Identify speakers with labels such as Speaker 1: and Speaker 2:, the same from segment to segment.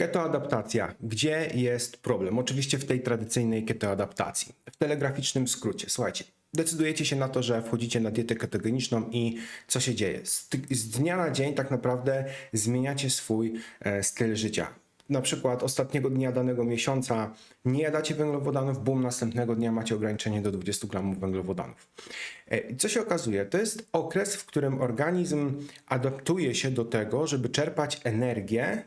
Speaker 1: Ketoadaptacja. Gdzie jest problem? Oczywiście w tej tradycyjnej ketoadaptacji. W telegraficznym skrócie. Słuchajcie, decydujecie się na to, że wchodzicie na dietę ketogeniczną i co się dzieje? Z, dnia na dzień tak naprawdę zmieniacie swój e, styl życia. Na przykład ostatniego dnia danego miesiąca nie jadacie węglowodanów, bum, następnego dnia macie ograniczenie do 20 gramów węglowodanów. E, Co się okazuje? To jest okres, w którym organizm adaptuje się do tego, żeby czerpać energię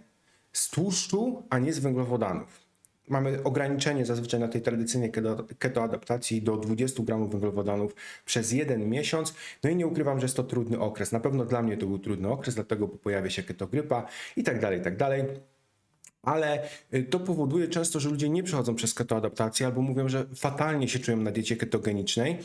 Speaker 1: z tłuszczu, a nie z węglowodanów. Mamy ograniczenie zazwyczaj na tej tradycyjnej keto- ketoadaptacji do 20 gramów węglowodanów przez jeden miesiąc. No i nie ukrywam, że jest to trudny okres. Na pewno dla mnie to był trudny okres, dlatego pojawia się ketogrypa i tak dalej, i tak dalej. Ale y, to powoduje często, że ludzie nie przechodzą przez ketoadaptację albo mówią, że fatalnie się czują na diecie ketogenicznej.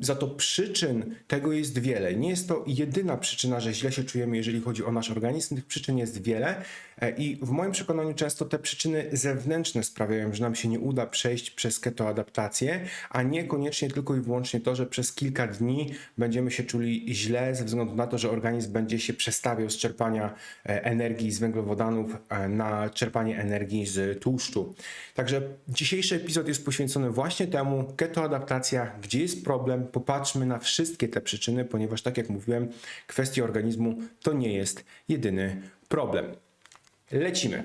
Speaker 1: Za to przyczyn tego jest wiele. Nie jest to jedyna przyczyna, że źle się czujemy, jeżeli chodzi o nasz organizm. Tych przyczyn jest wiele e, i w moim przekonaniu często te przyczyny zewnętrzne sprawiają, że nam się nie uda przejść przez ketoadaptację, a niekoniecznie tylko i wyłącznie to, że przez kilka dni będziemy się czuli źle ze względu na to, że organizm będzie się przestawiał z czerpania e, energii z węglowodanów e, na czerpanie energii z tłuszczu. Także dzisiejszy epizod jest poświęcony właśnie temu, ketoadaptacja, gdzie jest problem, popatrzmy na wszystkie te przyczyny, ponieważ tak jak mówiłem, kwestia organizmu to nie jest jedyny problem. Lecimy.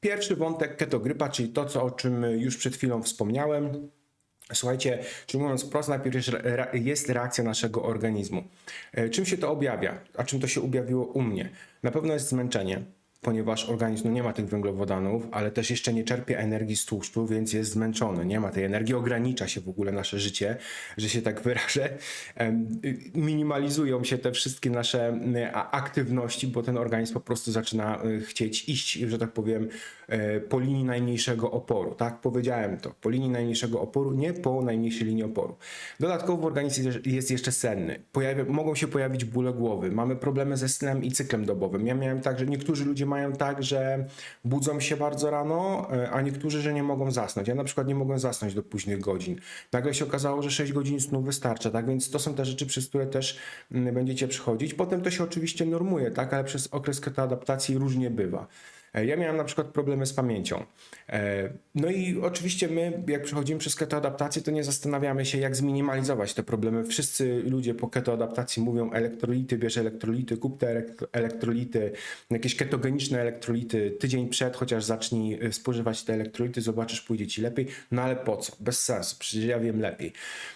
Speaker 1: Pierwszy wątek ketogrypa, czyli to, co, o czym już przed chwilą wspomniałem. Słuchajcie, czyli mówiąc wprost, najpierw jest reakcja naszego organizmu. E, Czym się to objawia? A czym to się objawiło u mnie? Na pewno jest zmęczenie, ponieważ organizm no, nie ma tych węglowodanów, ale też jeszcze nie czerpie energii z tłuszczu, więc jest zmęczony. Nie ma tej energii, ogranicza się w ogóle nasze życie, że się tak wyrażę. Minimalizują się te wszystkie nasze aktywności, bo ten organizm po prostu zaczyna y, chcieć iść, że tak powiem, e, po linii najmniejszego oporu. Tak, powiedziałem to. Po linii najmniejszego oporu, nie po najmniejszej linii oporu. Dodatkowo organizm jest jeszcze senny. Pojawia, mogą się pojawić bóle głowy. Mamy problemy ze snem i cyklem dobowym. Ja miałem tak, że niektórzy ludzie mają tak, że budzą się bardzo rano, e, a niektórzy, że nie mogą zasnąć. Ja na przykład nie mogłem zasnąć do późnych godzin. Nagle się okazało, że 6 godzin snu wystarcza, tak? Więc to są te rzeczy, przez które też mm, będziecie przychodzić. Potem to się oczywiście normuje, tak? Ale przez okres ketoadaptacji różnie bywa. E, Ja miałem na przykład problemy z pamięcią. E, No i oczywiście my, jak przechodzimy przez ketoadaptację, to nie zastanawiamy się, jak zminimalizować te problemy. Wszyscy ludzie po ketoadaptacji mówią elektrolity, bierz elektrolity, kup te elektro- elektrolity, jakieś ketogeniczne elektrolity, tydzień przed chociaż zacznij e, spożywać te elektrolity, zobaczysz, pójdzie ci lepiej. No ale po co? Bez sensu, przecież ja wiem lepiej.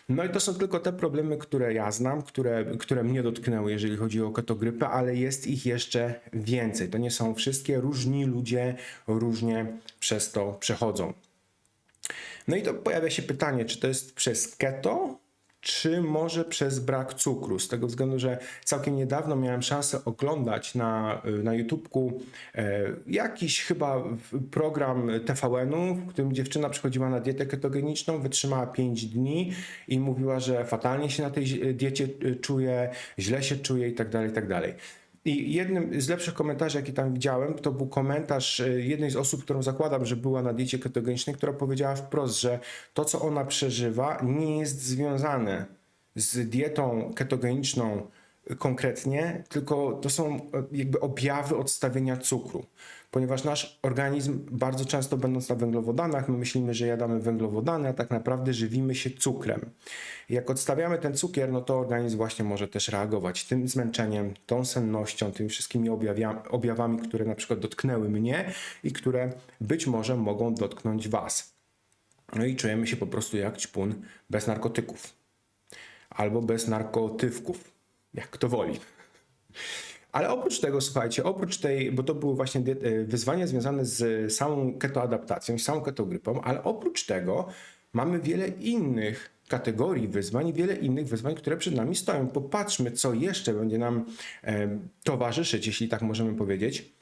Speaker 1: No i to są tylko te problemy, które ja znam, które, które mnie dotknęły, jeżeli chodzi o ketogrypę, ale jest ich jeszcze więcej. To nie są wszystkie, różni ludzie różnie przez to przechodzą. No i to pojawia się pytanie, czy to jest przez keto, czy może przez brak cukru? Z tego względu, że całkiem niedawno miałem szansę oglądać na, na YouTubku e, jakiś chyba program TVN-u, w którym dziewczyna przychodziła na dietę ketogeniczną, wytrzymała 5 dni i mówiła, że fatalnie się na tej zi- diecie e, czuje, źle się czuje i tak dalej, tak dalej. I jednym z lepszych komentarzy, jaki tam widziałem, to był komentarz e, jednej z osób, którą zakładam, że była na diecie ketogenicznej, która powiedziała wprost, że to, co ona przeżywa, nie jest związane z dietą ketogeniczną konkretnie, tylko to są e, jakby objawy odstawienia cukru. Ponieważ nasz organizm bardzo często będąc na węglowodanach, my myślimy, że jadamy węglowodany, a tak naprawdę żywimy się cukrem. Jak odstawiamy ten cukier, no to organizm właśnie może też reagować tym zmęczeniem, tą sennością, tymi wszystkimi objawami, które na przykład dotknęły mnie i które być może mogą dotknąć Was. No i czujemy się po prostu jak ćpun bez narkotyków albo bez narkotywków, jak kto woli. Ale oprócz tego, słuchajcie, oprócz tej, bo to były właśnie e, wyzwania związane z samą ketoadaptacją, z samą ketogrypą, ale oprócz tego mamy wiele innych kategorii wyzwań wiele innych wyzwań, które przed nami stoją. Popatrzmy, co jeszcze będzie nam e, towarzyszyć, jeśli tak możemy powiedzieć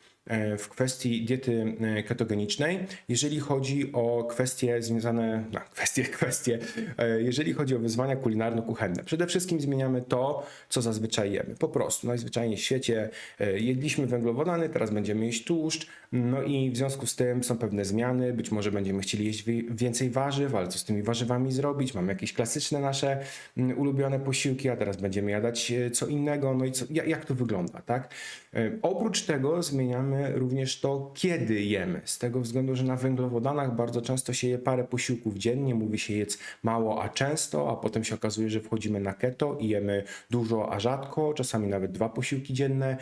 Speaker 1: w kwestii diety e, ketogenicznej, jeżeli chodzi o kwestie związane, no, kwestie, kwestie, e, jeżeli chodzi o wyzwania kulinarno-kuchenne. Przede wszystkim zmieniamy to, co zazwyczaj jemy. Po prostu, najzwyczajniej w świecie e, jedliśmy węglowodany, teraz będziemy jeść tłuszcz, no i w związku z tym są pewne zmiany, być może będziemy chcieli jeść wi- więcej warzyw, ale co z tymi warzywami zrobić? Mamy jakieś klasyczne nasze mm, ulubione posiłki, a teraz będziemy jadać e, co innego, no i co, jak, to wygląda, tak? E, Oprócz tego zmieniamy również to, kiedy jemy. Z tego względu, że na węglowodanach bardzo często się je parę posiłków dziennie, mówi się jedz mało, a często, a potem się okazuje, że wchodzimy na keto i jemy dużo, a rzadko, czasami nawet dwa posiłki dzienne,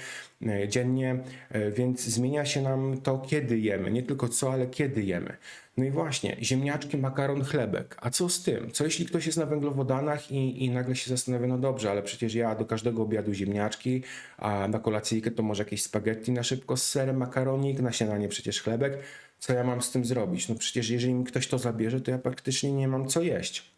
Speaker 1: e, dziennie, e, więc zmienia się nam to, kiedy jemy. Nie tylko co, ale kiedy jemy. No i właśnie, ziemniaczki, makaron, chlebek. A co z tym? Co jeśli ktoś jest na węglowodanach i, i nagle się zastanawia, no dobrze, ale przecież ja do każdego obiadu ziemniaczki, a na kolacyjkę to może jakieś spaghetti na szybko z serem, makaronik, na śniadanie przecież chlebek. Co ja mam z tym zrobić? No przecież jeżeli mi ktoś to zabierze, to ja praktycznie nie mam co jeść.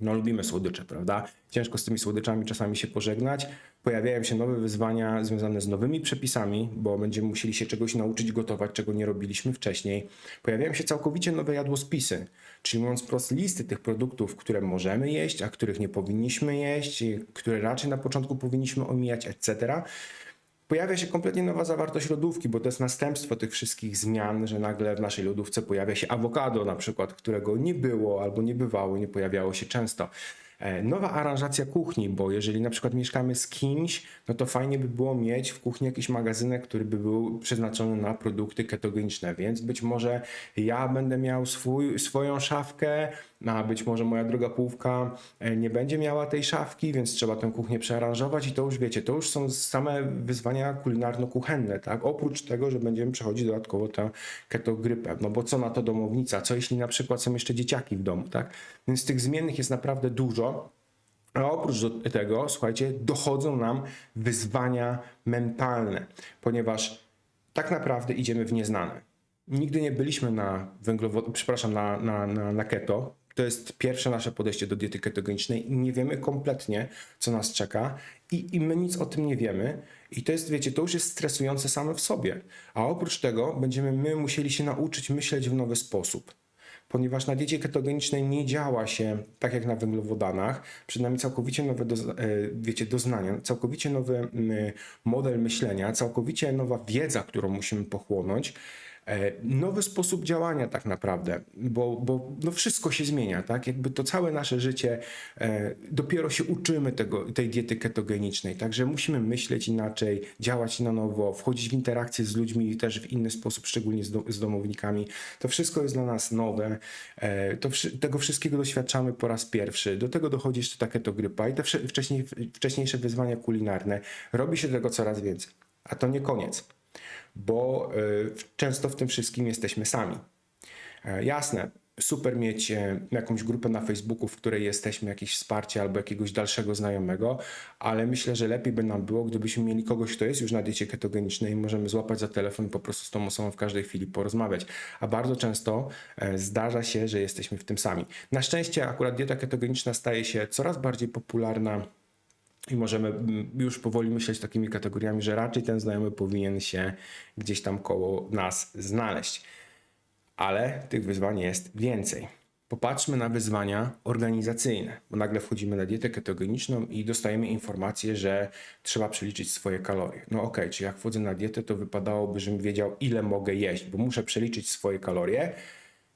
Speaker 1: No lubimy słodycze, prawda? Ciężko z tymi słodyczami czasami się pożegnać. Pojawiają się nowe wyzwania związane z nowymi przepisami, bo będziemy musieli się czegoś nauczyć gotować, czego nie robiliśmy wcześniej. Pojawiają się całkowicie nowe jadłospisy, czyli mówiąc wprost listy tych produktów, które możemy jeść, a których nie powinniśmy jeść, które raczej na początku powinniśmy omijać, etc. Pojawia się kompletnie nowa zawartość lodówki, bo to jest następstwo tych wszystkich zmian, że nagle w naszej lodówce pojawia się awokado na przykład, którego nie było albo nie bywało, nie pojawiało się często. E, Nowa aranżacja kuchni, bo jeżeli na przykład mieszkamy z kimś, no to fajnie by było mieć w kuchni jakiś magazynek, który by był przeznaczony na produkty ketogeniczne, więc być może ja będę miał swój, swoją szafkę, a być może moja druga połówka e, nie będzie miała tej szafki, więc trzeba tę kuchnię przearanżować i to już wiecie, to już są same wyzwania kulinarno-kuchenne, tak? Oprócz tego, że będziemy przechodzić dodatkowo tę ketogrypę, no bo co na to domownica, co jeśli na przykład są jeszcze dzieciaki w domu, tak? Więc tych zmiennych jest naprawdę dużo. A oprócz tego, słuchajcie, dochodzą nam wyzwania mentalne, ponieważ tak naprawdę idziemy w nieznane. Nigdy nie byliśmy na węglowodach, przepraszam, na, na, na, na keto. To jest pierwsze nasze podejście do diety ketogenicznej nie wiemy kompletnie, co nas czeka i, i my nic o tym nie wiemy. I to jest, wiecie, to już jest stresujące same w sobie. A oprócz tego będziemy my musieli się nauczyć myśleć w nowy sposób ponieważ na diecie ketogenicznej nie działa się tak jak na węglowodanach, przed nami całkowicie nowe doz, e, wiecie, doznania, całkowicie nowy model myślenia, całkowicie nowa wiedza, którą musimy pochłonąć. E, Nowy sposób działania tak naprawdę, bo, bo no wszystko się zmienia, tak? Jakby to całe nasze życie e, dopiero się uczymy tego, tej diety ketogenicznej, także musimy myśleć inaczej, działać na nowo, wchodzić w interakcje z ludźmi też w inny sposób, szczególnie z, do, z domownikami. To wszystko jest dla nas nowe, e, to, tego wszystkiego doświadczamy po raz pierwszy. Do tego dochodzi jeszcze ta ketogrypa i te wcześniej, wcześniejsze wyzwania kulinarne. Robi się tego coraz więcej, a to nie koniec bo y, często w tym wszystkim jesteśmy sami. E, Jasne, super mieć e, jakąś grupę na Facebooku, w której jesteśmy, jakieś wsparcie albo jakiegoś dalszego znajomego, ale myślę, że lepiej by nam było, gdybyśmy mieli kogoś, kto jest już na diecie ketogenicznej i możemy złapać za telefon i po prostu z tą osobą w każdej chwili porozmawiać. A bardzo często e, zdarza się, że jesteśmy w tym sami. Na szczęście akurat dieta ketogeniczna staje się coraz bardziej popularna i możemy mm, już powoli myśleć takimi kategoriami, że raczej ten znajomy powinien się gdzieś tam koło nas znaleźć. Ale tych wyzwań jest więcej. Popatrzmy na wyzwania organizacyjne, bo nagle wchodzimy na dietę ketogeniczną i dostajemy informację, że trzeba przeliczyć swoje kalorie. No okej, czy jak wchodzę na dietę, to wypadałoby, żebym wiedział, ile mogę jeść, bo muszę przeliczyć swoje kalorie,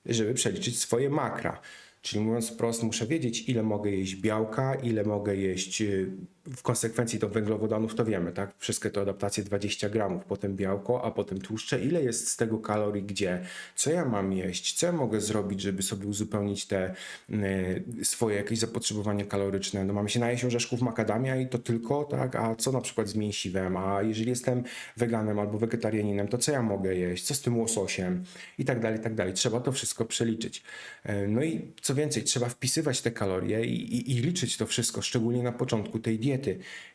Speaker 1: żeby przeliczyć swoje makra. Czyli mówiąc wprost, muszę wiedzieć, ile mogę jeść białka, ile mogę jeść y, w konsekwencji do węglowodanów, to wiemy, tak? Wszystkie te adaptacje 20 gramów, potem białko, a potem tłuszcze. Ile jest z tego kalorii gdzie? Co ja mam jeść? Co ja mogę zrobić, żeby sobie uzupełnić te y, swoje jakieś zapotrzebowanie kaloryczne? No mamy się najeść orzeszków makadamia i to tylko, tak? A co na przykład z mięsiwem? A jeżeli jestem weganem albo wegetarianinem, to co ja mogę jeść? Co z tym łososiem? I tak dalej, i tak dalej. Trzeba to wszystko przeliczyć. E, No i co więcej, trzeba wpisywać te kalorie i, i, i liczyć to wszystko, szczególnie na początku tej diety.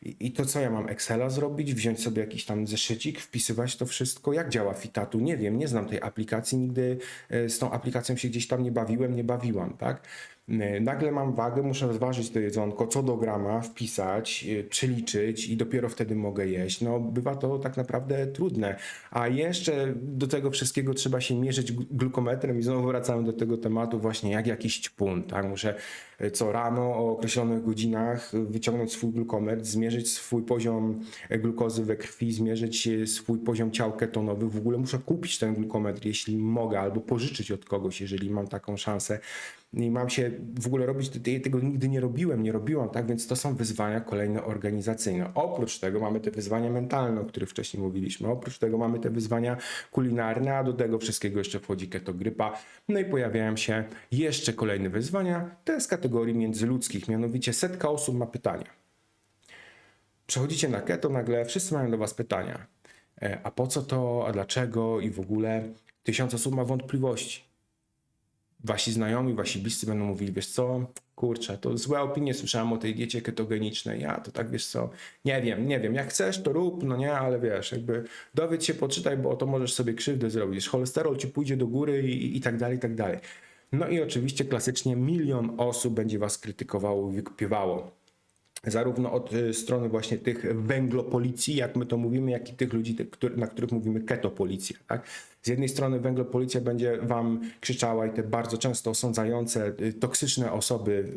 Speaker 1: I, I to co ja mam Excela zrobić, wziąć sobie jakiś tam zeszycik, wpisywać to wszystko. Jak działa Fitatu? Nie wiem, nie znam tej aplikacji, nigdy e, z tą aplikacją się gdzieś tam nie bawiłem, nie bawiłam, tak? E, Nagle mam wagę, muszę zważyć to jedzonko, co do grama wpisać, e, przeliczyć i dopiero wtedy mogę jeść. No, bywa to tak naprawdę trudne. A jeszcze do tego wszystkiego trzeba się mierzyć gl- glukometrem i znowu wracamy do tego tematu właśnie jak jakiś ćpun, tak? Muszę e, co rano o określonych godzinach wyciągnąć swój glukometr, zmierzyć swój poziom e, glukozy we krwi, zmierzyć e, swój poziom ciał ketonowych. W ogóle muszę kupić ten glukometr, jeśli mogę, albo pożyczyć od kogoś, jeżeli mam taką szansę. I mam się w ogóle robić, tego nigdy nie robiłem, nie robiłam, tak, więc to są wyzwania kolejne organizacyjne. Oprócz tego mamy te wyzwania mentalne, o których wcześniej mówiliśmy, oprócz tego mamy te wyzwania kulinarne, a do tego wszystkiego jeszcze wchodzi ketogrypa, no i pojawiają się jeszcze kolejne wyzwania, te z kategorii międzyludzkich, mianowicie setka osób ma pytania. Przechodzicie na keto, nagle wszyscy mają do was pytania. E, A po co to, a dlaczego i w ogóle tysiąc osób ma wątpliwości. Wasi znajomi, wasi bliscy będą mówili, wiesz co, kurczę, to złe opinie słyszałem o tej diecie ketogenicznej, ja to tak, wiesz co, nie wiem, nie wiem, jak chcesz to rób, no nie, ale wiesz, jakby dowiedz się, poczytaj, bo to możesz sobie krzywdę zrobić, cholesterol ci pójdzie do góry i, i tak dalej, i tak dalej. No i oczywiście klasycznie milion osób będzie was krytykowało i wykpiewało zarówno od y, strony właśnie tych węglopolicji, jak my to mówimy, jak i tych ludzi, na których mówimy ketopolicja. Tak? Z jednej strony węglopolicja będzie wam krzyczała i te bardzo często osądzające, y, toksyczne osoby,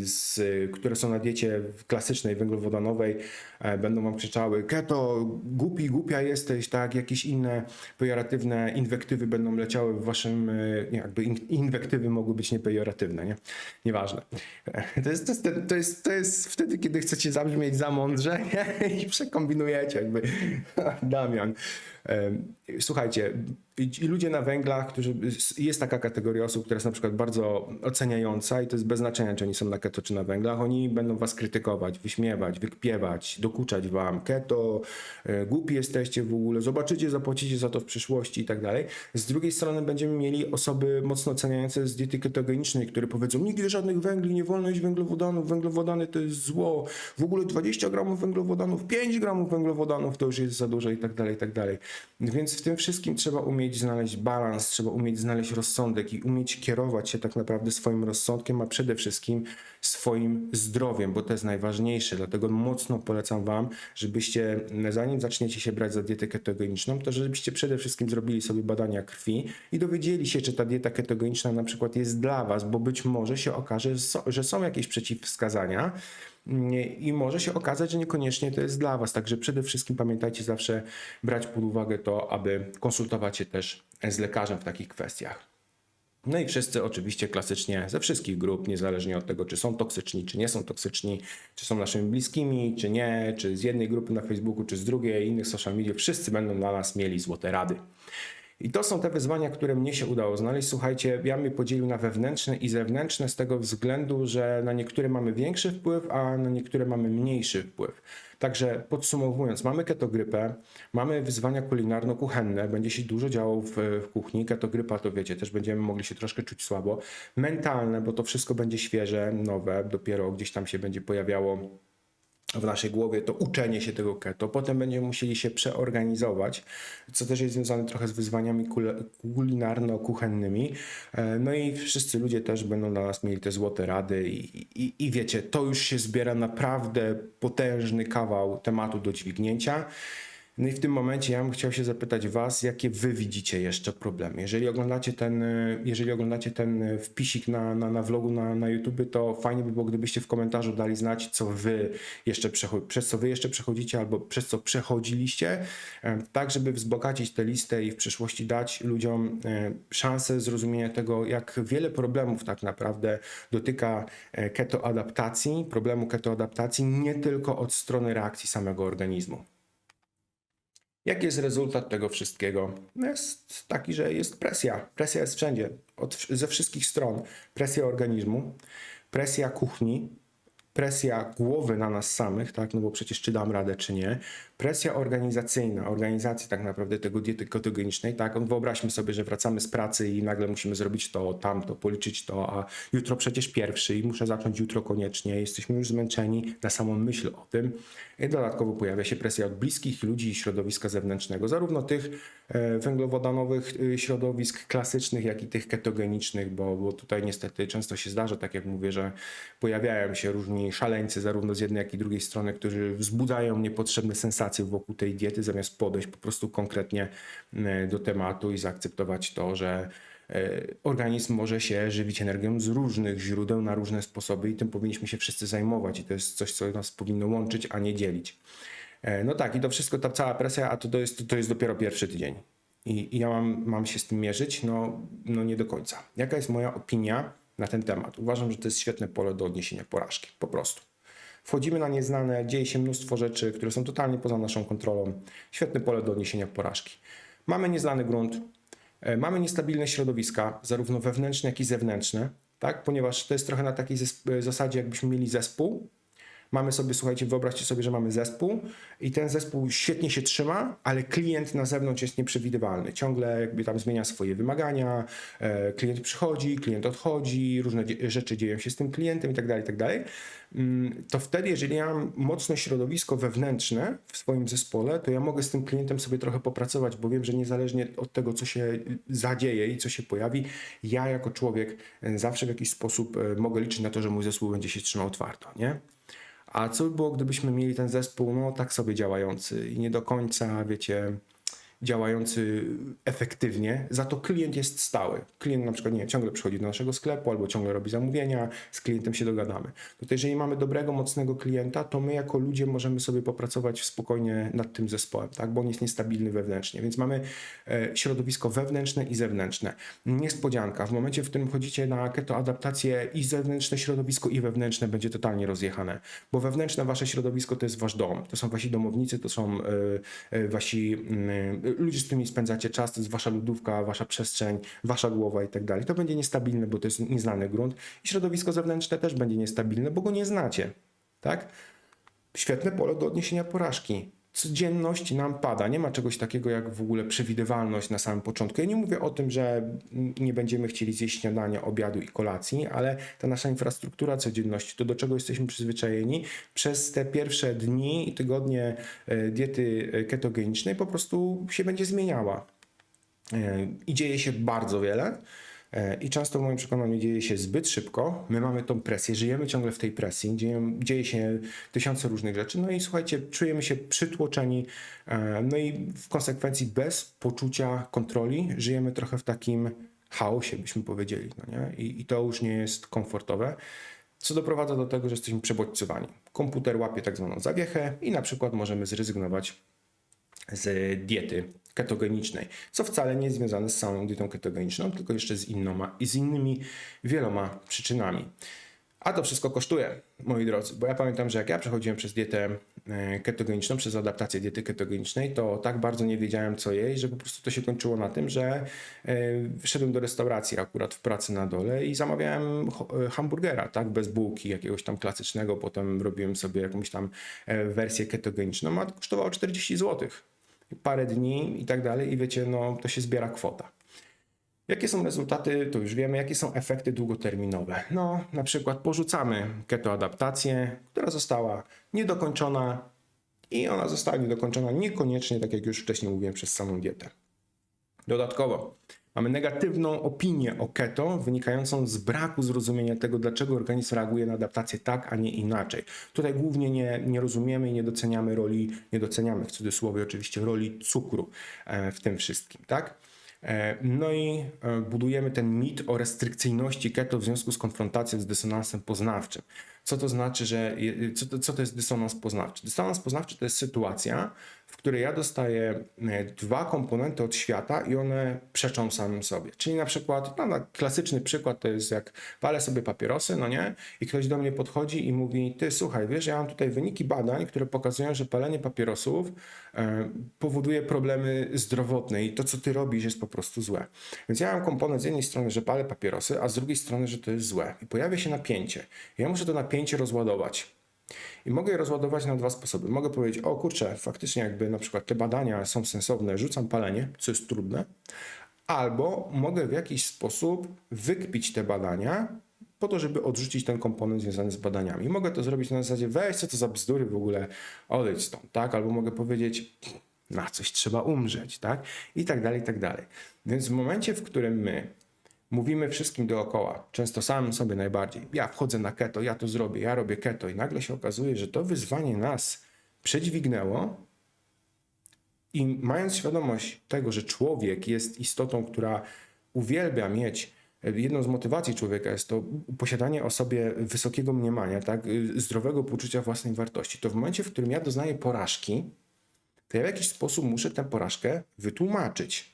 Speaker 1: y, z, które są na diecie klasycznej, węglowodanowej, e, będą wam krzyczały keto, głupi, głupia jesteś, tak? Jakieś inne pejoratywne inwektywy będą leciały w waszym, nie, jakby in- inwektywy mogły być niepejoratywne, nie? Nieważne. E, To jest, to, jest, to, jest, to jest wtedy, kiedy chcecie zabrzmieć za mądrze nie? i przekombinujecie jakby. Damian. Słuchajcie, i ludzie na węglach, którzy jest taka kategoria osób, która jest na przykład bardzo oceniająca i to jest bez znaczenia, czy oni są na keto czy na węglach, oni będą was krytykować, wyśmiewać, wykpiewać, dokuczać wam, keto, e, głupi jesteście w ogóle, zobaczycie, zapłacicie za to w przyszłości i tak dalej. Z drugiej strony będziemy mieli osoby mocno oceniające z diety ketogenicznej, które powiedzą, nigdy żadnych węgli, nie wolno jeść węglowodanów, węglowodany to jest zło, w ogóle 20 gramów węglowodanów, 5 gramów węglowodanów to już jest za dużo i tak dalej, i tak dalej. Więc w tym wszystkim trzeba umieć znaleźć balans, trzeba umieć znaleźć rozsądek i umieć kierować się tak naprawdę swoim rozsądkiem, a przede wszystkim swoim zdrowiem, bo to jest najważniejsze. Dlatego mocno polecam Wam, żebyście zanim zaczniecie się brać za dietę ketogeniczną, to żebyście przede wszystkim zrobili sobie badania krwi i dowiedzieli się, czy ta dieta ketogeniczna na przykład jest dla Was, bo być może się okaże, że są jakieś przeciwwskazania, i może się okazać, że niekoniecznie to jest dla Was. Także przede wszystkim pamiętajcie zawsze brać pod uwagę to, aby konsultować się też z lekarzem w takich kwestiach. No i wszyscy oczywiście klasycznie ze wszystkich grup, niezależnie od tego, czy są toksyczni, czy nie są toksyczni, czy są naszymi bliskimi, czy nie, czy z jednej grupy na Facebooku, czy z drugiej, innych social media, wszyscy będą dla nas mieli złote rady. I to są te wyzwania, które mnie się udało znaleźć. Słuchajcie, ja je podzielił na wewnętrzne i zewnętrzne z tego względu, że na niektóre mamy większy wpływ, a na niektóre mamy mniejszy wpływ. Także podsumowując, mamy ketogrypę, mamy wyzwania kulinarno-kuchenne, będzie się dużo działo w, w kuchni. Ketogrypa to wiecie, też będziemy mogli się troszkę czuć słabo. Mentalne, bo to wszystko będzie świeże, nowe, dopiero gdzieś tam się będzie pojawiało w naszej głowie to uczenie się tego keto. Potem będziemy musieli się przeorganizować, co też jest związane trochę z wyzwaniami kulinarno-kuchennymi. E, No i wszyscy ludzie też będą dla nas mieli te złote rady i, i, i wiecie, to już się zbiera naprawdę potężny kawał tematu do dźwignięcia. No i w tym momencie ja bym chciał się zapytać Was, jakie Wy widzicie jeszcze problemy. Jeżeli oglądacie ten, y, jeżeli oglądacie ten y, wpisik na, na, na vlogu na, na YouTube, to fajnie by było, gdybyście w komentarzu dali znać, co Wy jeszcze przez co Wy jeszcze przechodzicie albo przez co przechodziliście, e, tak żeby wzbogacić tę listę i w przyszłości dać ludziom e, szansę zrozumienia tego, jak wiele problemów tak naprawdę dotyka e, ketoadaptacji, problemu ketoadaptacji nie tylko od strony reakcji samego organizmu. Jaki jest rezultat tego wszystkiego? No Jest taki, że jest presja. Presja jest wszędzie, od, ze wszystkich stron. Presja organizmu, presja kuchni, presja głowy na nas samych, tak, no bo przecież czy dam radę, czy nie. Presja organizacyjna, organizacji tak naprawdę tego diety ketogenicznej, tak, wyobraźmy sobie, że wracamy z pracy i nagle musimy zrobić to, tamto, policzyć to, a jutro przecież pierwszy i muszę zacząć jutro koniecznie, jesteśmy już zmęczeni na samą myśl o tym. I dodatkowo pojawia się presja od bliskich ludzi i środowiska zewnętrznego, zarówno tych węglowodanowych e, środowisk klasycznych, jak i tych ketogenicznych, bo, bo tutaj niestety często się zdarza, tak jak mówię, że pojawiają się różni szaleńcy, zarówno z jednej, jak i drugiej strony, którzy wzbudzają niepotrzebne sensacje wokół tej diety, zamiast podejść po prostu konkretnie e, do tematu i zaakceptować to, że e, organizm może się żywić energią z różnych źródeł na różne sposoby i tym powinniśmy się wszyscy zajmować i to jest coś, co nas powinno łączyć, a nie dzielić. E, No tak, i to wszystko, ta cała presja, a to, to, jest, to jest dopiero pierwszy tydzień. I, i ja mam, mam się z tym mierzyć? No, no nie do końca. Jaka jest moja opinia na ten temat. Uważam, że to jest świetne pole do odniesienia porażki, po prostu. Wchodzimy na nieznane, dzieje się mnóstwo rzeczy, które są totalnie poza naszą kontrolą. Świetne pole do odniesienia porażki. Mamy nieznany grunt, e, mamy niestabilne środowiska, zarówno wewnętrzne, jak i zewnętrzne, tak? ponieważ to jest trochę na takiej zasadzie, jakbyśmy mieli zespół. Mamy sobie, słuchajcie, wyobraźcie sobie, że mamy zespół i ten zespół świetnie się trzyma, ale klient na zewnątrz jest nieprzewidywalny. Ciągle jakby tam zmienia swoje wymagania, e, klient przychodzi, klient odchodzi, różne rzeczy dzieją się z tym klientem i tak dalej, tak. Mm, To wtedy, jeżeli ja mam mocne środowisko wewnętrzne w swoim zespole, to ja mogę z tym klientem sobie trochę popracować, bo wiem, że niezależnie od tego, co się zadzieje i co się pojawi, ja jako człowiek e, zawsze w jakiś sposób e, mogę liczyć na to, że mój zespół będzie się trzymał twardo, nie? A co by było, gdybyśmy mieli ten zespół, no tak sobie działający i nie do końca, wiecie, działający efektywnie, za to klient jest stały. Klient na przykład, nie ciągle przychodzi do naszego sklepu albo ciągle robi zamówienia, z klientem się dogadamy. No to jeżeli mamy dobrego, mocnego klienta, to my jako ludzie możemy sobie popracować spokojnie nad tym zespołem, tak? bo on jest niestabilny wewnętrznie. Więc mamy e, środowisko wewnętrzne i zewnętrzne. Niespodzianka, w momencie, w którym chodzicie na keto adaptację i zewnętrzne środowisko i wewnętrzne będzie totalnie rozjechane, bo wewnętrzne wasze środowisko to jest wasz dom, to są wasi domownicy, to są e, e, wasi mm, ludzie, z którymi spędzacie czas, to jest wasza lodówka, wasza przestrzeń, wasza głowa i tak dalej. To będzie niestabilne, bo to jest nieznany grunt i środowisko zewnętrzne też będzie niestabilne, bo go nie znacie, tak? Świetne pole do odniesienia porażki. Codzienność nam pada. Nie ma czegoś takiego jak w ogóle przewidywalność na samym początku. Ja nie mówię o tym, że nie będziemy chcieli zjeść śniadania, obiadu i kolacji, ale ta nasza infrastruktura codzienności, to do czego jesteśmy przyzwyczajeni, przez te pierwsze dni i tygodnie e, diety e, ketogenicznej po prostu się będzie zmieniała. E, I dzieje się bardzo wiele. E, I często w moim przekonaniu dzieje się zbyt szybko. My mamy tą presję, żyjemy ciągle w tej presji, dzieje, dzieje się tysiące różnych rzeczy. No i słuchajcie, czujemy się przytłoczeni, e, no i w konsekwencji bez poczucia kontroli żyjemy trochę w takim chaosie, byśmy powiedzieli. No nie? I, I to już nie jest komfortowe. Co doprowadza do tego, że jesteśmy przebodźcowani. Komputer łapie tak zwaną zawiechę i na przykład możemy zrezygnować z diety ketogenicznej, co wcale nie jest związane z samą dietą ketogeniczną, tylko jeszcze z, innoma, z innymi wieloma przyczynami. A to wszystko kosztuje, moi drodzy, bo ja pamiętam, że jak ja przechodziłem przez dietę e, ketogeniczną, przez adaptację diety ketogenicznej, to tak bardzo nie wiedziałem co jeść, że po prostu to się kończyło na tym, że e, wszedłem do restauracji akurat w pracy na dole i zamawiałem e, hamburgera, tak, bez bułki jakiegoś tam klasycznego, potem robiłem sobie jakąś tam wersję ketogeniczną, a to kosztowało 40 zł. Parę dni i tak dalej i wiecie, no to się zbiera kwota. Jakie są rezultaty, to już wiemy. Jakie są efekty długoterminowe? No, na przykład porzucamy ketoadaptację, która została niedokończona i ona została niedokończona niekoniecznie, tak jak już wcześniej mówiłem, przez samą dietę. Dodatkowo mamy negatywną opinię o keto wynikającą z braku zrozumienia tego, dlaczego organizm reaguje na adaptację tak, a nie inaczej. Tutaj głównie nie, nie rozumiemy i nie doceniamy roli, nie doceniamy w cudzysłowie oczywiście roli cukru e, w tym wszystkim, tak? E, No i e, budujemy ten mit o restrykcyjności keto w związku z konfrontacją z dysonansem poznawczym. Co to znaczy, że co to, co to jest dysonans poznawczy? Dysonans poznawczy to jest sytuacja, w której ja dostaję e, dwa komponenty od świata i one przeczą samym sobie. Czyli na przykład, no, klasyczny przykład to jest jak palę sobie papierosy, no nie? I ktoś do mnie podchodzi i mówi, ty słuchaj, wiesz, ja mam tutaj wyniki badań, które pokazują, że palenie papierosów e, powoduje problemy zdrowotne i to, co ty robisz jest po prostu złe. Więc ja mam komponent z jednej strony, że palę papierosy, a z drugiej strony, że to jest złe. I pojawia się napięcie. Ja muszę to napięcie rozładować. I mogę je rozładować na dwa sposoby. Mogę powiedzieć, o kurczę, faktycznie jakby na przykład te badania są sensowne, rzucam palenie, co jest trudne, albo mogę w jakiś sposób wykpić te badania po to, żeby odrzucić ten komponent związany z badaniami. Mogę to zrobić na zasadzie, weź co to za bzdury w ogóle, odejdź stąd, tak? Albo mogę powiedzieć, na coś trzeba umrzeć, tak? I tak dalej, i tak dalej. Więc w momencie, w którym my mówimy wszystkim dookoła, często samym sobie najbardziej, ja wchodzę na keto, ja to zrobię, ja robię keto. I nagle się okazuje, że to wyzwanie nas przedźwignęło i mając świadomość tego, że człowiek jest istotą, która uwielbia mieć, jedną z motywacji człowieka jest to posiadanie o sobie wysokiego mniemania, tak, y, zdrowego poczucia własnej wartości, to w momencie, w którym ja doznaję porażki, to ja w jakiś sposób muszę tę porażkę wytłumaczyć.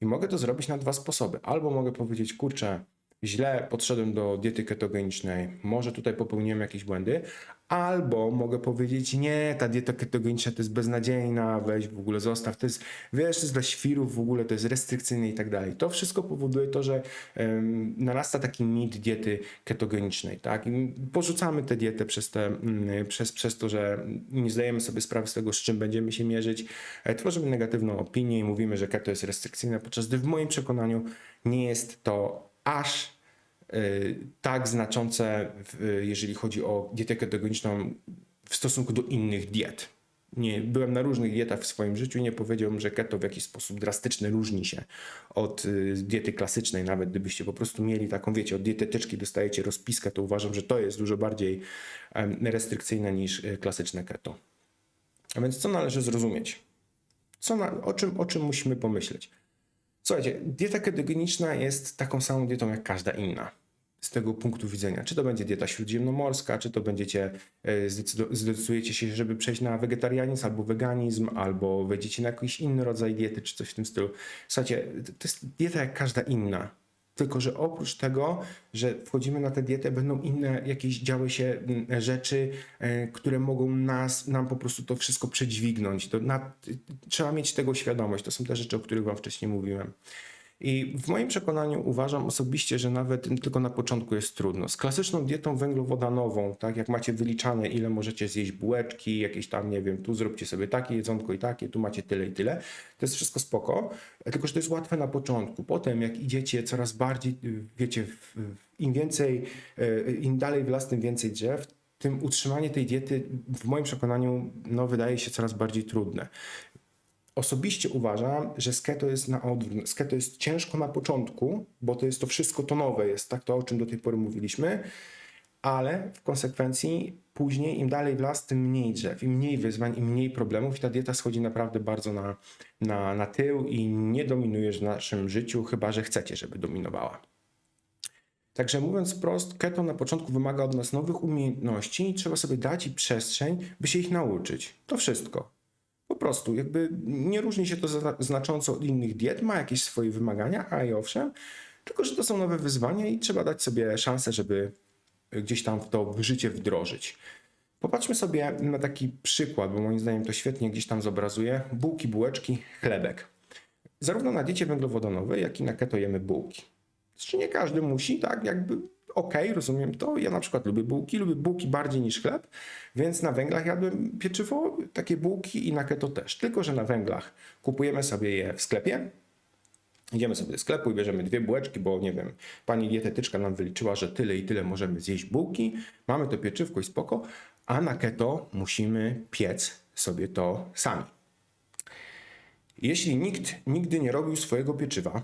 Speaker 1: I mogę to zrobić na dwa sposoby. Albo mogę powiedzieć, kurczę, źle podszedłem do diety ketogenicznej, może tutaj popełniłem jakieś błędy, albo mogę powiedzieć, nie, ta dieta ketogeniczna to jest beznadziejna, weź w ogóle zostaw, to jest, wiesz, to jest dla świrów w ogóle, to jest restrykcyjne i tak dalej. To wszystko powoduje to, że um, narasta taki mit diety ketogenicznej, tak? I porzucamy tę dietę przez, te, um, przez, przez to, że nie zdajemy sobie sprawy z tego, z czym będziemy się mierzyć, e, tworzymy negatywną opinię i mówimy, że keto jest restrykcyjne, podczas gdy w moim przekonaniu nie jest to aż y, tak znaczące, jeżeli chodzi o dietę ketogeniczną w stosunku do innych diet. Nie, byłem na różnych dietach w swoim życiu i nie powiedziałbym, że keto w jakiś sposób drastyczny różni się od y, diety klasycznej. Nawet gdybyście po prostu mieli taką, wiecie, od dietetyczki dostajecie rozpiskę, to uważam, że to jest dużo bardziej restrykcyjne niż y, klasyczne keto. A więc co należy zrozumieć? Co na, o, czym, o czym musimy pomyśleć? Słuchajcie, dieta ketogeniczna jest taką samą dietą jak każda inna. Z tego punktu widzenia, czy to będzie dieta śródziemnomorska, czy to będziecie, e, zdecydujecie się, żeby przejść na wegetarianizm albo weganizm, albo wejdziecie na jakiś inny rodzaj diety, czy coś w tym stylu. Słuchajcie, to jest dieta jak każda inna. Tylko, że oprócz tego, że wchodzimy na tę dietę, będą inne jakieś działy się mm, rzeczy, e, które mogą nas, nam po prostu to wszystko przedźwignąć. To na, trzeba mieć tego świadomość. To są te rzeczy, o których Wam wcześniej mówiłem. I w moim przekonaniu uważam osobiście, że nawet tylko na początku jest trudno. Z klasyczną dietą węglowodanową, tak jak macie wyliczane, ile możecie zjeść bułeczki, jakieś tam, nie wiem, tu zróbcie sobie takie jedzonko i takie, tu macie tyle i tyle, to jest wszystko spoko, tylko że to jest łatwe na początku. Potem, jak idziecie coraz bardziej, wiecie, im więcej, e, im dalej w las, tym więcej drzew, tym utrzymanie tej diety w moim przekonaniu no, wydaje się coraz bardziej trudne. Osobiście uważam, że z keto jest na odwrót. Z keto jest ciężko na początku, bo to jest to wszystko to nowe jest, tak to o czym do tej pory mówiliśmy, ale w konsekwencji później im dalej w las, tym mniej drzew, im mniej wyzwań, im mniej problemów i ta dieta schodzi naprawdę bardzo na, na, na tył i nie dominujesz w naszym życiu, chyba że chcecie, żeby dominowała. Także mówiąc wprost, keto na początku wymaga od nas nowych umiejętności i trzeba sobie dać i przestrzeń, by się ich nauczyć. To wszystko. Po prostu, jakby nie różni się to znacząco od innych diet, ma jakieś swoje wymagania, a i owszem, tylko że to są nowe wyzwania i trzeba dać sobie szansę, żeby gdzieś tam w to życie wdrożyć. Popatrzmy sobie na taki przykład, bo moim zdaniem to świetnie gdzieś tam zobrazuje. Bułki, bułeczki, chlebek. Zarówno na diecie węglowodanowej, jak i na keto jemy bułki. Czy nie każdy musi, tak? Jakby ok, rozumiem to. Ja na przykład lubię bułki, lubię bułki bardziej niż chleb, więc na węglach jadłem pieczywo, takie bułki i na keto też. Tylko, że na węglach kupujemy sobie je w sklepie, Idziemy sobie do sklepu i bierzemy dwie bułeczki, bo nie wiem, pani dietetyczka nam wyliczyła, że tyle i tyle możemy zjeść bułki. Mamy to pieczywko i spoko, a na keto musimy piec sobie to sami. Jeśli nikt nigdy nie robił swojego pieczywa,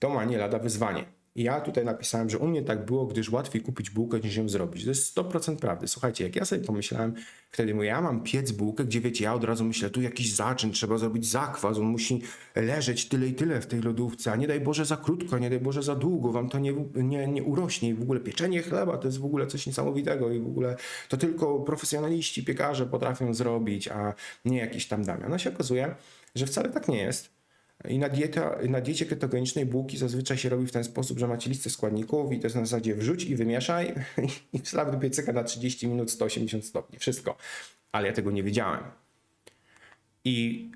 Speaker 1: to ma nie lada wyzwanie. Ja tutaj napisałem, że u mnie tak było, gdyż łatwiej kupić bułkę niż ją zrobić. To jest 100% prawdy. Słuchajcie, jak ja sobie pomyślałem, wtedy mówię, ja mam piec bułkę, gdzie wiecie, ja od razu myślę, tu jakiś zaczyn, trzeba zrobić zakwas, on musi leżeć tyle i tyle w tej lodówce, a nie daj Boże za krótko, nie daj Boże za długo, wam to nie, nie, nie urośnie i w ogóle pieczenie chleba to jest w ogóle coś niesamowitego i w ogóle to tylko profesjonaliści, piekarze potrafią zrobić, a nie jakiś tam Damian. No się okazuje, że wcale tak nie jest. I na, dieta, na diecie ketogenicznej bułki zazwyczaj się robi w ten sposób, że macie listę składników i to jest na zasadzie wrzuć i wymieszaj i wstaw do piecyka na 30 minut 180 stopni. Wszystko. Ale ja tego nie wiedziałem. I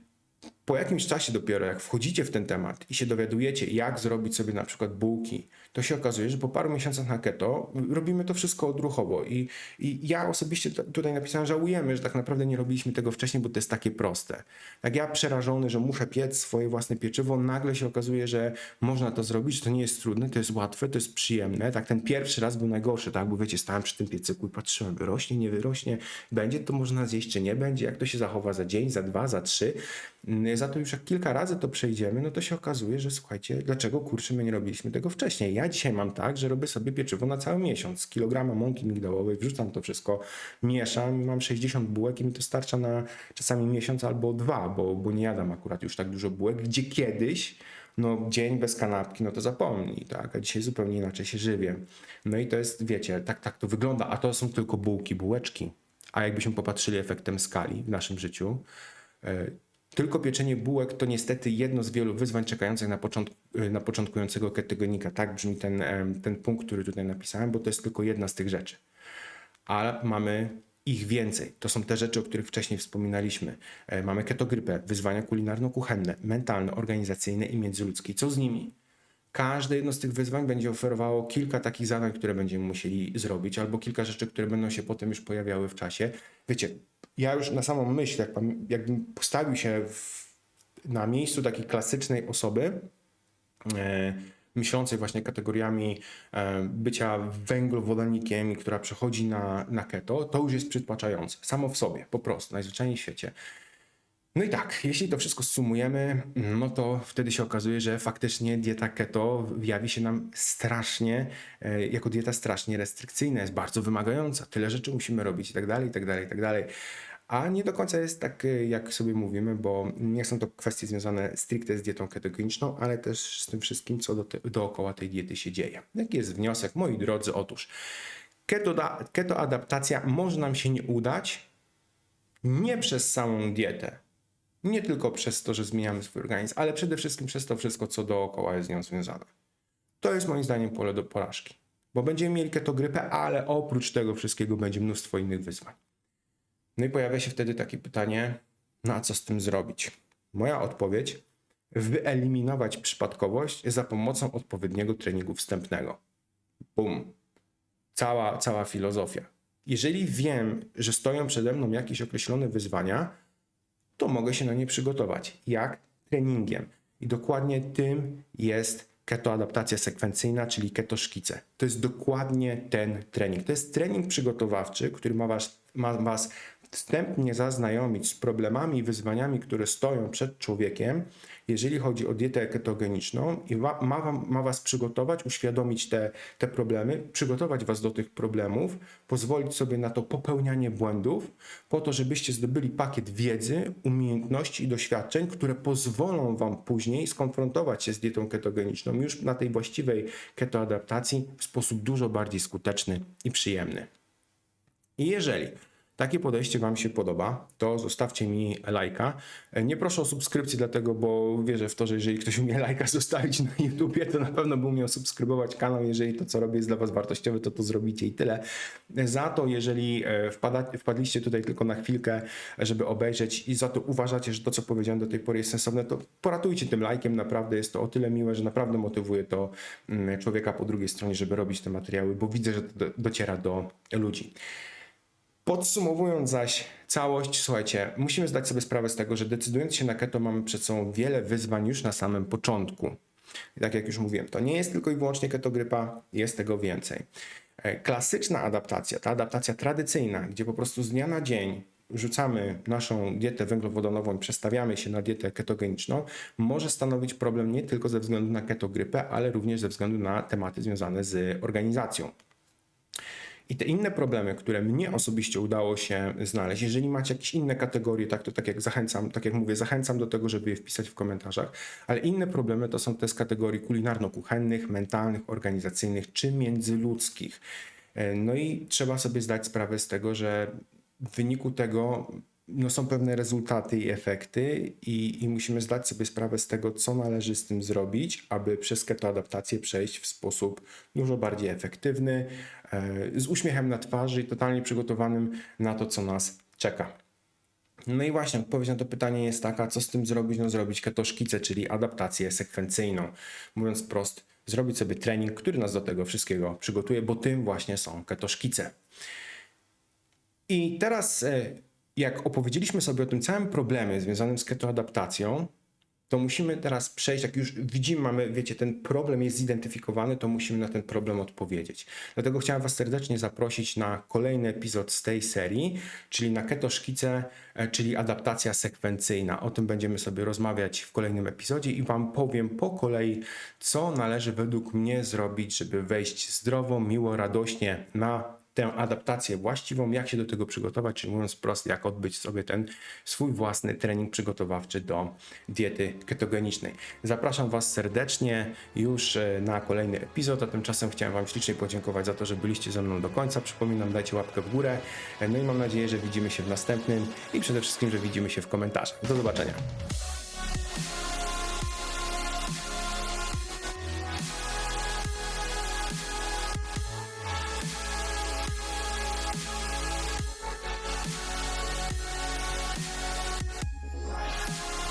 Speaker 1: po jakimś czasie dopiero, jak wchodzicie w ten temat i się dowiadujecie, jak zrobić sobie na przykład bułki, to się okazuje, że po paru miesiącach na keto robimy to wszystko odruchowo. I, i ja osobiście tutaj napisałem, żałujemy, że tak naprawdę nie robiliśmy tego wcześniej, bo to jest takie proste. Jak ja przerażony, że muszę piec swoje własne pieczywo, nagle się okazuje, że można to zrobić, to nie jest trudne, to jest łatwe, to jest przyjemne. Tak, ten pierwszy raz był najgorszy, tak, bo wiecie, stałem przy tym piecyku i patrzyłem, wyrośnie, nie wyrośnie, będzie to można zjeść, czy nie będzie, jak to się zachowa za dzień, za dwa, za trzy. Za to już jak kilka razy to przejdziemy, no to się okazuje, że słuchajcie, dlaczego kurczę my nie robiliśmy tego wcześniej? Ja dzisiaj mam tak, że robię sobie pieczywo na cały miesiąc. Kilograma mąki migdałowej, wrzucam to wszystko, mieszam, mam 60 bułek i mi to starcza na czasami miesiąc albo dwa, bo, bo nie jadam akurat już tak dużo bułek, gdzie kiedyś no dzień bez kanapki, no to zapomnij, tak, a dzisiaj zupełnie inaczej się żywię. No i to jest, wiecie, tak, tak to wygląda, a to są tylko bułki, bułeczki. A jakbyśmy popatrzyli efektem skali w naszym życiu, e, Tylko pieczenie bułek to niestety jedno z wielu wyzwań czekających na, początku, na początkującego ketogenika. Tak brzmi ten, em, ten punkt, który tutaj napisałem, bo to jest tylko jedna z tych rzeczy. Ale mamy ich więcej. To są te rzeczy, o których wcześniej wspominaliśmy. E, Mamy ketogrypę, wyzwania kulinarno-kuchenne, mentalne, organizacyjne i międzyludzkie. Co z nimi? Każde jedno z tych wyzwań będzie oferowało kilka takich zadań, które będziemy musieli zrobić, albo kilka rzeczy, które będą się potem już pojawiały w czasie. Wiecie, ja już na samą myśl, jak, jakbym postawił się w, na miejscu takiej klasycznej osoby, e, myślącej właśnie kategoriami e, bycia węglowodanikiem, która przechodzi na, na keto, to już jest przytłaczające. Samo w sobie, po prostu, najzwyczajniej w świecie. No i tak, jeśli to wszystko sumujemy, no to wtedy się okazuje, że faktycznie dieta keto jawi się nam strasznie, e, jako dieta strasznie restrykcyjna, jest bardzo wymagająca, tyle rzeczy musimy robić i tak dalej, i tak dalej, i tak dalej. A nie do końca jest tak, e, jak sobie mówimy, bo nie są to kwestie związane stricte z dietą ketogeniczną, ale też z tym wszystkim, co do te, dookoła tej diety się dzieje. Jaki jest wniosek? Moi drodzy, otóż keto, da- ketoadaptacja może nam się nie udać, nie przez samą dietę, nie tylko przez to, że zmieniamy swój organizm, ale przede wszystkim przez to wszystko, co dookoła jest z nią związane. To jest moim zdaniem pole do porażki, bo będziemy mieli ketogrypę, ale oprócz tego wszystkiego będzie mnóstwo innych wyzwań. No i pojawia się wtedy takie pytanie, no a co z tym zrobić? Moja odpowiedź, wyeliminować przypadkowość za pomocą odpowiedniego treningu wstępnego. Bum. Cała, cała filozofia. Jeżeli wiem, że stoją przede mną jakieś określone wyzwania, to mogę się na nie przygotować. Jak? Treningiem. I dokładnie tym jest ketoadaptacja sekwencyjna, czyli ketoszkice. To jest dokładnie ten trening. To jest trening przygotowawczy, który ma was, ma was wstępnie zaznajomić z problemami i wyzwaniami, które stoją przed człowiekiem, jeżeli chodzi o dietę ketogeniczną i ma, ma, ma was przygotować, uświadomić te, te problemy, przygotować was do tych problemów, pozwolić sobie na to popełnianie błędów, po to, żebyście zdobyli pakiet wiedzy, umiejętności i doświadczeń, które pozwolą wam później skonfrontować się z dietą ketogeniczną już na tej właściwej ketoadaptacji w sposób dużo bardziej skuteczny i przyjemny. I jeżeli takie podejście Wam się podoba, to zostawcie mi lajka. Nie proszę o subskrypcję, dlatego, bo wierzę w to, że jeżeli ktoś umie lajka zostawić na YouTubie, to na pewno by umiał subskrybować kanał. Jeżeli to, co robię, jest dla Was wartościowe, to to zrobicie i tyle. Za to, jeżeli e, wpada, wpadliście tutaj tylko na chwilkę, żeby obejrzeć i za to uważacie, że to, co powiedziałem do tej pory jest sensowne, to poratujcie tym lajkiem. Naprawdę jest to o tyle miłe, że naprawdę motywuje to mm, człowieka po drugiej stronie, żeby robić te materiały, bo widzę, że to do- dociera do ludzi. Podsumowując zaś całość, słuchajcie, musimy zdać sobie sprawę z tego, że decydując się na keto mamy przed sobą wiele wyzwań już na samym początku. I tak jak już mówiłem, to nie jest tylko i wyłącznie ketogrypa, jest tego więcej. E, Klasyczna adaptacja, ta adaptacja tradycyjna, gdzie po prostu z dnia na dzień rzucamy naszą dietę węglowodanową i przestawiamy się na dietę ketogeniczną, może stanowić problem nie tylko ze względu na ketogrypę, ale również ze względu na tematy związane z organizacją. I te inne problemy, które mnie osobiście udało się znaleźć, jeżeli macie jakieś inne kategorie, tak to tak jak zachęcam, tak jak mówię, zachęcam do tego, żeby je wpisać w komentarzach, ale inne problemy to są te z kategorii kulinarno-kuchennych, mentalnych, organizacyjnych czy międzyludzkich. E, No i trzeba sobie zdać sprawę z tego, że w wyniku tego no są pewne rezultaty i efekty i, i musimy zdać sobie sprawę z tego, co należy z tym zrobić, aby przez ketoadaptację przejść w sposób dużo bardziej efektywny, e, z uśmiechem na twarzy i totalnie przygotowanym na to, co nas czeka. No i właśnie odpowiedź na to pytanie jest taka, co z tym zrobić? No zrobić ketoszkicę, czyli adaptację sekwencyjną. Mówiąc prost, zrobić sobie trening, który nas do tego wszystkiego przygotuje, bo tym właśnie są ketoszkice. I teraz, e, jak opowiedzieliśmy sobie o tym całym problemie związanym z ketoadaptacją, to musimy teraz przejść, jak już widzimy, mamy, wiecie, ten problem jest zidentyfikowany, to musimy na ten problem odpowiedzieć. Dlatego chciałem Was serdecznie zaprosić na kolejny epizod z tej serii, czyli na ketoszkicę, e, czyli adaptacja sekwencyjna. O tym będziemy sobie rozmawiać w kolejnym epizodzie i Wam powiem po kolei, co należy według mnie zrobić, żeby wejść zdrowo, miło, radośnie na tę adaptację właściwą, jak się do tego przygotować, czyli mówiąc wprost, jak odbyć sobie ten swój własny trening przygotowawczy do diety ketogenicznej. Zapraszam Was serdecznie już e, na kolejny epizod, a tymczasem chciałem Wam ślicznie podziękować za to, że byliście ze mną do końca. Przypominam, dajcie łapkę w górę, E, no i mam nadzieję, że widzimy się w następnym i przede wszystkim, że widzimy się w komentarzach. Do zobaczenia.